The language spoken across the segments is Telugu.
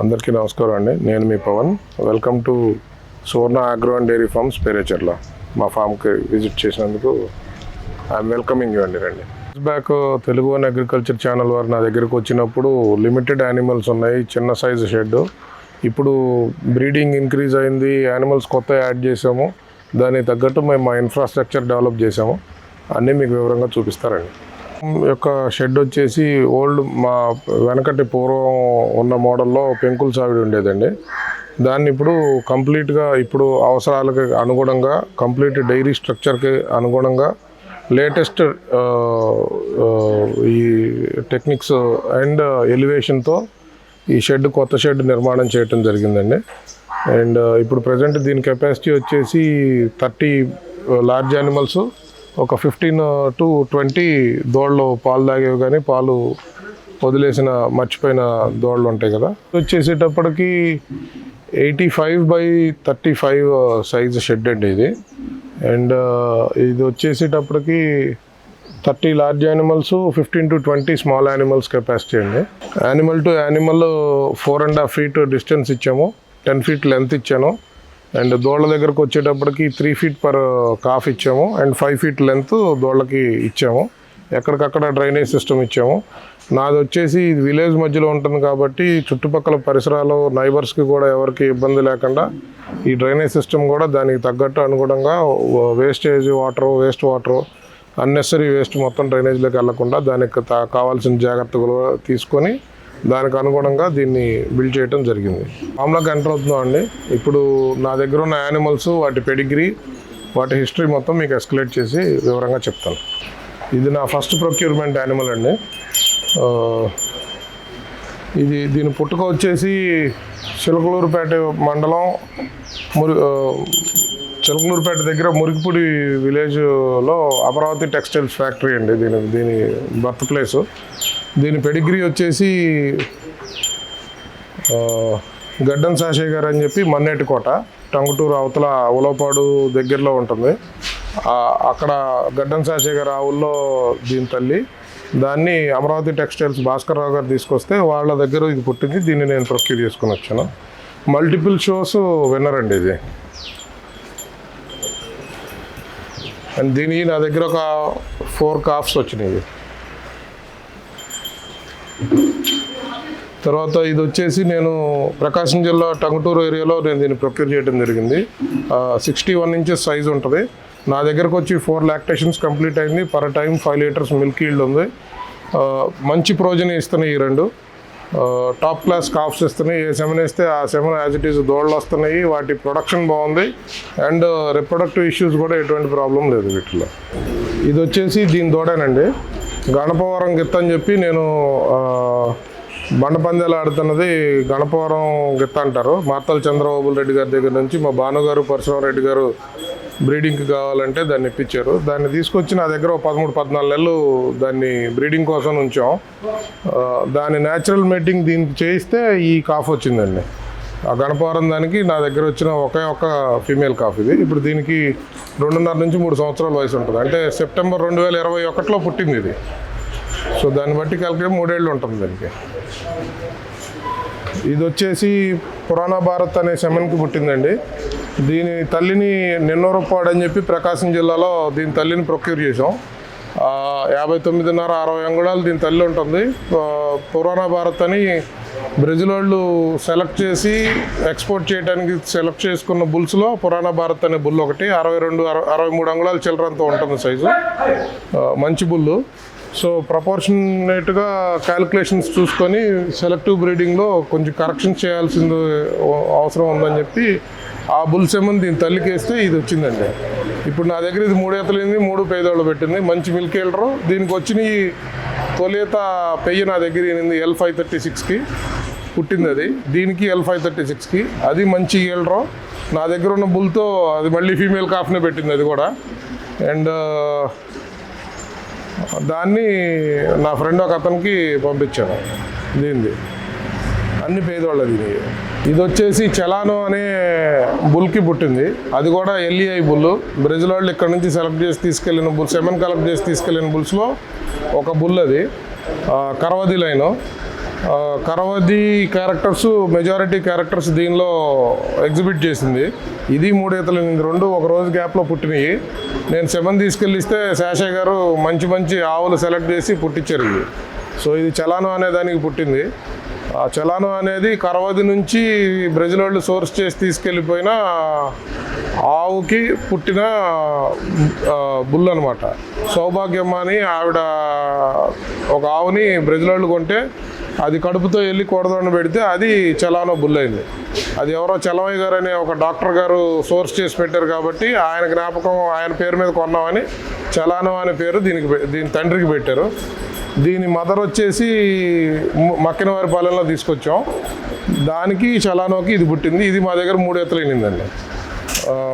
అందరికీ నమస్కారం అండి. నేను మీ Pavan. Welcome to Suvarna agro and dairy farms Perecherla మా ఫామ్కి విజిట్ చేసినందుకు ఐఎమ్ వెల్కమింగ్ యూ అండి రండి. Back Telugu and agriculture channel వారు నా దగ్గరకు వచ్చినప్పుడు లిమిటెడ్ యానిమల్స్ ఉన్నాయి చిన్న సైజు షెడ్ ఇప్పుడు బ్రీడింగ్ ఇంక్రీజ్ అయింది యానిమల్స్ కొత్త యాడ్ చేసాము దానికి తగ్గట్టు మేము మా ఇన్ఫ్రాస్ట్రక్చర్ డెవలప్ చేసాము. అన్నీ మీకు వివరంగా చూపిస్తారండి. యొక్క షెడ్ వచ్చేసి ఓల్డ్ మా వెనకటి పూర్వం ఉన్న మోడల్లో పెంకుల సావిడి ఉండేదండి. దాన్ని ఇప్పుడు కంప్లీట్గా ఇప్పుడు అవసరాలకు అనుగుణంగా కంప్లీట్ డైరీ స్ట్రక్చర్కి అనుగుణంగా లేటెస్ట్ ఈ టెక్నిక్స్ అండ్ ఎలివేషన్తో ఈ షెడ్ కొత్త షెడ్ నిర్మాణం చేయటం జరిగిందండి. అండ్ ఇప్పుడు ప్రజెంట్ దీని కెపాసిటీ వచ్చేసి థర్టీ లార్జ్ యానిమల్స్ ఒక ఫిఫ్టీన్ టు ట్వంటీ దోళ్ళు పాలు తాగేవి కానీ పాలు వదిలేసిన మర్చిపోయిన దోళ్ళు ఉంటాయి కదా. Uh, uh, ఇది వచ్చేసేటప్పటికి eighty five by thirty five size shed అండి ఇది. అండ్ ఇది వచ్చేసేటప్పటికి thirty large animals fifteen to twenty small animals capacity అండి. Animal to animal four and half feet distance ఇచ్చాము. టెన్ ఫీట్ లెంత్ ఇచ్చాను. అండ్ దోళ్ళ దగ్గరకు వచ్చేటప్పటికి త్రీ ఫీట్ పర్ కాఫ్ ఇచ్చాము. అండ్ ఫైవ్ ఫీట్ లెంత్ దోళ్ళకి ఇచ్చాము. ఎక్కడికక్కడ డ్రైనేజ్ సిస్టమ్ ఇచ్చాము. నాది వచ్చేసి ఇది విలేజ్ మధ్యలో ఉంటుంది కాబట్టి చుట్టుపక్కల పరిసరాలు నైబర్స్కి కూడా ఎవరికి ఇబ్బంది లేకుండా ఈ డ్రైనేజ్ సిస్టమ్ కూడా దానికి తగ్గట్టు అనుగుణంగా wastage water waste water unnecessary waste మొత్తం డ్రైనేజ్లోకి వెళ్ళకుండా దానికి తా- కావాల్సిన జాగ్రత్తలు తీసుకొని దానికి అనుగుణంగా దీన్ని బిల్డ్ చేయడం జరిగింది. ఫామ్లోకి ఎంటర్ అవుతున్నాం అండి. ఇప్పుడు నా దగ్గర ఉన్న యానిమల్స్ వాటి పెడిగ్రీ వాటి హిస్టరీ మొత్తం మీకు ఎస్కలేట్ చేసి వివరంగా చెప్తాను. ఇది నా ఫస్ట్ ప్రొక్యూర్మెంట్ యానిమల్ అండి. ఇది దీని పుట్టుక వచ్చేసి చిలకలూరుపేట మండలం మురి చిలకలూరుపేట దగ్గర మురికిపూడి విలేజ్లో అమరావతి టెక్స్టైల్స్ ఫ్యాక్టరీ అండి. దీని దీని బర్త్ ప్లేస్ దీని పెడిగ్రీ వచ్చేసి గడ్డన్ గడ్డం సాషే గారు అని చెప్పి మన్నేటికోట టంగుటూరు అవతల ఉలవపాడు దగ్గరలో ఉంటుంది. అక్కడ గడ్డం సాషే గారు ఆవుల్లో దీని తల్లి. దాన్ని అమరావతి టెక్స్టైల్స్ భాస్కర్ రావు గారు తీసుకొస్తే వాళ్ళ దగ్గర ఇది పుట్టింది దీన్ని నేను ప్రొక్యూర్ చేసుకుని వచ్చాను. మల్టిపుల్ షోస్ విన్నర్ అండి ఇది. అండ్ దీని నా దగ్గర ఒక ఫోర్ కాఫ్స్ వచ్చినాయి. తర్వాత ఇది వచ్చేసి నేను ప్రకాశం జిల్లా టంగుటూరు ఏరియాలో నేను దీన్ని ప్రొక్యూర్ చేయడం జరిగింది. సిక్స్టీ వన్ ఇంచెస్ సైజ్ ఉంటుంది. నా దగ్గరకు వచ్చి ఫోర్ లాక్టేషన్స్ కంప్లీట్ అయింది. Per time five litres milk yield ఉంది. మంచి ప్రోజన్ ఇస్తున్నాయి ఈ రెండు. టాప్ క్లాస్ కాఫ్స్ ఇస్తున్నాయి. ఏ సెమెన్ వేస్తే ఆ సెమెన్ యాజ్ ఇట్ ఈస్ దోళ్ళు వస్తున్నాయి. వాటి ప్రొడక్షన్ బాగుంది. అండ్ రిప్రొడక్టివ్ ఇష్యూస్ కూడా ఎటువంటి ప్రాబ్లం లేదు వీటిలో. ఇది వచ్చేసి దీని దూడేనండి. గణపవరం గిత్త అని చెప్పి నేను బండపందాలు ఆడుతున్నది గణపవరం గిత్త అంటారు. మార్తల చంద్రబాబు రెడ్డి గారి దగ్గర నుంచి మా భానుగారు పరశురామ రెడ్డి గారు బ్రీడింగ్కి కావాలంటే దాన్ని ఇప్పించారు. దాన్ని తీసుకొచ్చి నా దగ్గర ఒక పదమూడు పద్నాలుగు నెలలు దాన్ని బ్రీడింగ్ కోసం ఉంచాం. దాని న్యాచురల్ మేటింగ్ దీనికి చేయిస్తే ఈ కాఫ్ వచ్చిందండి. ఆ గణపవరం దానికి నా దగ్గర వచ్చిన ఒకే ఒక ఫీమేల్ కాఫ్ ఇది. ఇప్పుడు దీనికి రెండున్నర నుంచి మూడు సంవత్సరాల వయసు ఉంటుంది. అంటే సెప్టెంబర్ రెండు వేల ఇరవై ఒకటిలో పుట్టింది ఇది. సో దాన్ని బట్టి కలిపి మూడేళ్ళు ఉంటుంది దానికి. ఇది వచ్చేసి పురాణ భారత్ అనే శమన్కి పుట్టిందండి. దీని తల్లిని నిన్నూరపాడు అని చెప్పి ప్రకాశం జిల్లాలో దీని తల్లిని ప్రొక్యూర్ చేసాం యాభై తొమ్మిదిన్నర అరవై అంగుళాలు దీని తల్లి ఉంటుంది. పురాణ భారత్ అని బ్రెజిల్ వాళ్ళు సెలెక్ట్ చేసి ఎక్స్పోర్ట్ చేయడానికి సెలెక్ట్ చేసుకున్న బుల్స్లో పురాణ భారత్ అనే బుల్ ఒకటి అరవై రెండు అరవై మూడు అంగుళాల చిల్లరంతో ఉంటుంది సైజు మంచి బుల్లు. సో ప్రపోర్షనేట్గా క్యాలిక్యులేషన్స్ చూసుకొని సెలెక్టివ్ బ్రీడింగ్లో కొంచెం కరెక్షన్ చేయాల్సింది అవసరం ఉందని చెప్పి ఆ బుల్ సెమన్ దీని తల్లికి వేస్తే ఇది వచ్చిందండి. ఇప్పుడు నా దగ్గర ఇది మూడు ఈతలింది మూడు పేదోళ్ళు పెట్టింది. మంచి మిల్క్ వెళ్ళరు దీనికి వచ్చిన ఈ తొలిత పెయ్యి నా దగ్గర ఈనింది ఎల్ ఫైవ్ థర్టీ సిక్స్కి పుట్టింది అది. దీనికి ఎల్ ఫైవ్ థర్టీ సిక్స్కి అది మంచి ఏళ్ళరో. నా దగ్గర ఉన్న బుల్తో అది మళ్ళీ ఫీమేల్ కాఫ్నే పెట్టింది అది కూడా. అండ్ దాన్ని నా ఫ్రెండ్ ఒక అతనికి పంపించాను దీనిది. అన్ని పేదవాళ్ళది ఇది. ఇది వచ్చేసి చలానో అనే బుల్కి పుట్టింది. అది కూడా ఎల్ఈఐ బుల్ బ్రెజిల్ వాళ్ళు ఇక్కడ నుంచి సెలెక్ట్ చేసి తీసుకెళ్ళిన బుల్ సెమెన్ కలెక్ట్ చేసి తీసుకెళ్ళిన బుల్స్లో ఒక బుల్ అది కరవది లైను. కరవది క్యారెక్టర్స్ మెజారిటీ క్యారెక్టర్స్ దీనిలో ఎగ్జిబిట్ చేసింది. ఇది మూడేతలు రెండు ఒక రోజు గ్యాప్లో పుట్టినాయి. నేను సెవెన్ తీసుకెళ్ళిస్తే శాషయ్య గారు మంచి మంచి ఆవులు సెలెక్ట్ చేసి పుట్టించారు ఇది సో ఇది చలాను అనే దానికి పుట్టింది. ఆ చలాను అనేది కరవది నుంచి బ్రెజిల్ వాళ్ళు సోర్స్ చేసి తీసుకెళ్ళిపోయిన ఆవుకి పుట్టిన బుల్ అనమాట సౌభాగ్యమ్మ అని ఆవిడ ఒక ఆవుని బ్రెజిల్ వాళ్ళు కొంటే అది కడుపుతో వెళ్ళి కూడదొండ పెడితే అది చలానో బుల్లైంది. అది ఎవరో చలమయ్య గారు అనే ఒక డాక్టర్ గారు సోర్స్ చేసి పెట్టారు కాబట్టి ఆయన జ్ఞాపకం ఆయన పేరు మీద కొన్నామని చలానో అనే పేరు దీనికి దీని తండ్రికి పెట్టారు. దీని మదర్ వచ్చేసి మక్కినవారి పాలెంలో తీసుకొచ్చాం. దానికి చలానోకి ఇది పుట్టింది. ఇది మా దగ్గర మూడు ఎత్తులు అయినిందండి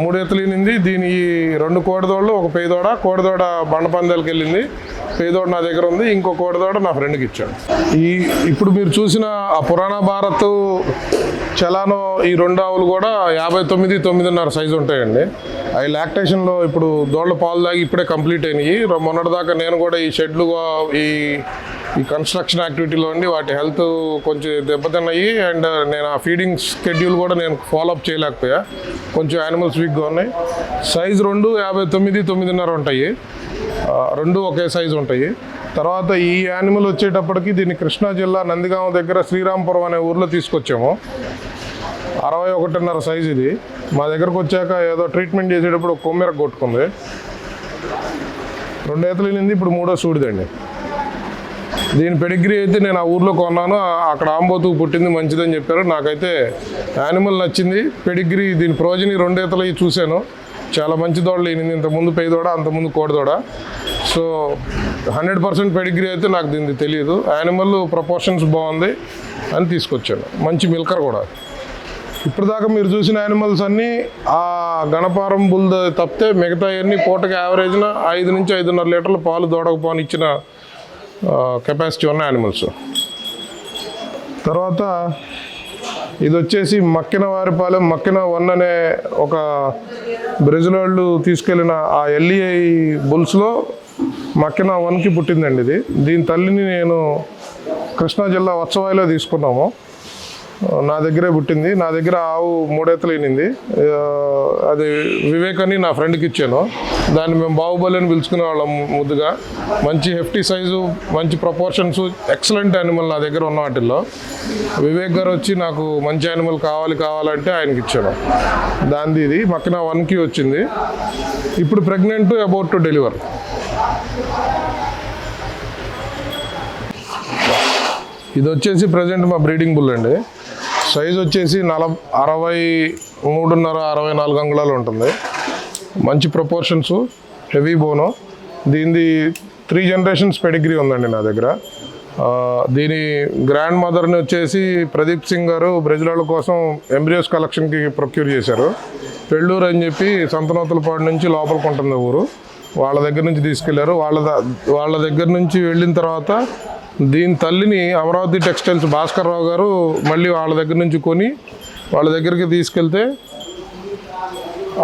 మూడు ఎత్తులు అయినింది దీని రెండు కోడదోళ్ళు ఒక పేదోడ కోడదోడ బండపందాలకు వెళ్ళింది. పేదోడు నా దగ్గర ఉంది ఇంకో కోడదోడ నా ఫ్రెండ్కి ఇచ్చాడు. ఈ ఇప్పుడు మీరు చూసిన ఆ పురాణ భారత్ చలానో ఈ రెండు ఆవులు కూడా యాభై తొమ్మిది తొమ్మిదిన్నర సైజు ఉంటాయండి. అవి లాక్టేషన్లో ఇప్పుడు దోళ్ళ పాలు దాగి ఇప్పుడే కంప్లీట్ అయినాయి. మొన్నటిదాకా నేను కూడా ఈ షెడ్లు ఈ ఈ కన్స్ట్రక్షన్ యాక్టివిటీలో ఉండి వాటి హెల్త్ కొంచెం దెబ్బతిన్నాయి. అండ్ నేను ఆ ఫీడింగ్ స్కెడ్యూల్ కూడా నేను ఫాలోఅప్ చేయలేకపోయా. కొంచెం యానిమల్స్ వీక్గా ఉన్నాయి. సైజ్ రెండు యాభై తొమ్మిది తొమ్మిదిన్నర ఉంటాయి. రెండు ఒకే సైజు ఉంటాయి. తర్వాత ఈ యానిమల్ వచ్చేటప్పటికి దీన్ని కృష్ణా జిల్లా నందిగామ దగ్గర శ్రీరాంపురం అనే ఊర్లో తీసుకొచ్చాము. అరవై ఒకటిన్నర సైజు ఇది. మా దగ్గరకు వచ్చాక ఏదో ట్రీట్మెంట్ చేసేటప్పుడు కొమ్మెర కొట్టుకుంది. రెండు ఈతలు వెళ్ళింది ఇప్పుడు మూడో సూడిదండి. దీని పెడిగ్రీ అయితే నేను ఆ ఊర్లో కొన్నాను. అక్కడ ఆంబోతు పుట్టింది మంచిదని చెప్పారు. నాకైతే యానిమల్ నచ్చింది. పెడిగ్రీ దీని ప్రోజని రెండేతలు చూశాను. చాలా మంచి దోడలు ఇంత ఇంతకుముందు పేదోడ అంతకుముందు కోడిదోడ. సో హండ్రెడ్ పర్సెంట్ పెడిగ్రీ అయితే నాకు దీనికి తెలియదు యానిమల్ ప్రపోర్షన్స్ బాగుంది అని తీసుకొచ్చాను. మంచి మిల్కర్ కూడా. ఇప్పుడు దాకా మీరు చూసిన యానిమల్స్ అన్నీ ఆ గణపారం బుల్ తప్పితే మిగతా అన్నీ పూటకి యావరేజ్న ఐదు నుంచి ఐదున్నర లీటర్ల పాలు దూడకపోని ఇచ్చిన కెపాసిటీ ఉన్న యానిమల్స్ తర్వాత ఇది వచ్చేసి మక్కిన వారిపాలెం మక్కిన వన్ అనే ఒక బ్రెజిల్ వాళ్ళు తీసుకెళ్ళిన ఆ ఎల్ఈఐ బుల్స్లో మక్కిన వన్కి పుట్టిందండి ఇది. దీని తల్లిని నేను కృష్ణా జిల్లా వత్సవాయిలో తీసుకున్నాము. నా దగ్గరే పుట్టింది. నా దగ్గర ఆవు మూడేతలు ఈనింది. అది వివేక్ అని నా ఫ్రెండ్కి ఇచ్చాను. దాన్ని మేము బాహుబలి అని పిలుచుకునే వాళ్ళం ముద్దుగా. మంచి హెఫ్టీ సైజు మంచి ప్రపోర్షన్స్ ఎక్సలెంట్ యానిమల్ నా దగ్గర ఉన్న వాటిల్లో. వివేక్ గారు వచ్చి నాకు మంచి యానిమల్ కావాలి కావాలంటే ఆయనకి ఇచ్చాను. దానిది ఇది. మక్కిన వన్కి వచ్చింది. ఇప్పుడు ప్రెగ్నెంట్ అబౌట్ టు డెలివర్. ఇది వచ్చేసి ప్రజెంట్ మా బ్రీడింగ్ బుల్ అండి. సైజ్ వచ్చేసి నల అరవై మూడున్నర అరవై నాలుగు అంగుళాలు ఉంటుంది. మంచి ప్రపోర్షన్స్ హెవీ బోను దీనిది త్రీ జనరేషన్స్ పెడిగ్రీ ఉందండి నా దగ్గర. దీని గ్రాండ్ మదర్ని వచ్చేసి ప్రదీప్ సింగ్ గారు బ్రెజిలాల కోసం ఎంబ్రియోస్ కలెక్షన్కి ప్రొక్యూర్ చేశారు. పెళ్ళూరు అని చెప్పి సంతనోతులపాడు నుంచి లోపలికి ఉంటుంది ఊరు. వాళ్ళ దగ్గర నుంచి తీసుకెళ్ళారు. వాళ్ళ ద- వాళ్ళ దగ్గర నుంచి వెళ్ళిన తర్వాత దీని తల్లిని అమరావతి టెక్స్టైల్స్ భాస్కర్ రావు గారు మళ్ళీ వాళ్ళ దగ్గర నుంచి కొని వాళ్ళ దగ్గరికి తీసుకెళ్తే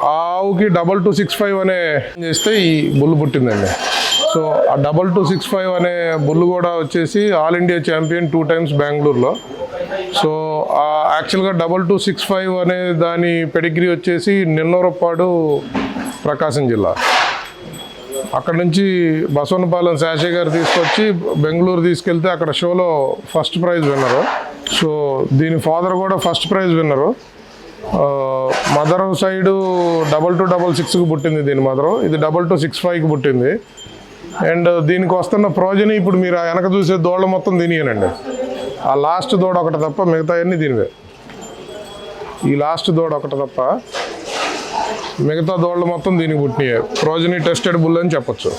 ఆవుకి డబల్ టూ సిక్స్ ఫైవ్ అనే చేస్తే ఈ బుల్లు పుట్టిందండి. సో ఆ డబల్ టూ సిక్స్ ఫైవ్ అనే బుల్లు కూడా వచ్చేసి All India champion two times బెంగళూరులో. సో యాక్చువల్గా డబల్ టూ సిక్స్ ఫైవ్ అనే దాని పెడిగ్రీ వచ్చేసి నిన్నూరపాడు ప్రకాశం జిల్లా. అక్కడ నుంచి బసవనపాలెం శాషయ్య గారు తీసుకొచ్చి బెంగళూరు తీసుకెళ్తే అక్కడ షోలో ఫస్ట్ ప్రైజ్ విన్నరు. సో దీని ఫాదర్ కూడా first prize winner. Mother side double two double సిక్స్కి పుట్టింది దీని మదర్. ఇది డబల్ టూ సిక్స్ ఫైవ్కి పుట్టింది. అండ్ దీనికి వస్తున్న ప్రోజని ఇప్పుడు మీరు వెనక చూసే దోళ్ళ మొత్తం దీనియేనండి. ఆ లాస్ట్ దూడ ఒకటి తప్ప మిగతా అన్నీ దీనివే. ఈ లాస్ట్ దూడ ఒకటి తప్ప మిగతా దోళ్ళు మొత్తం దీనికి పుట్టినాయి. ప్రోజనీ టెస్టెడ్ బుల్ అని చెప్పొచ్చు.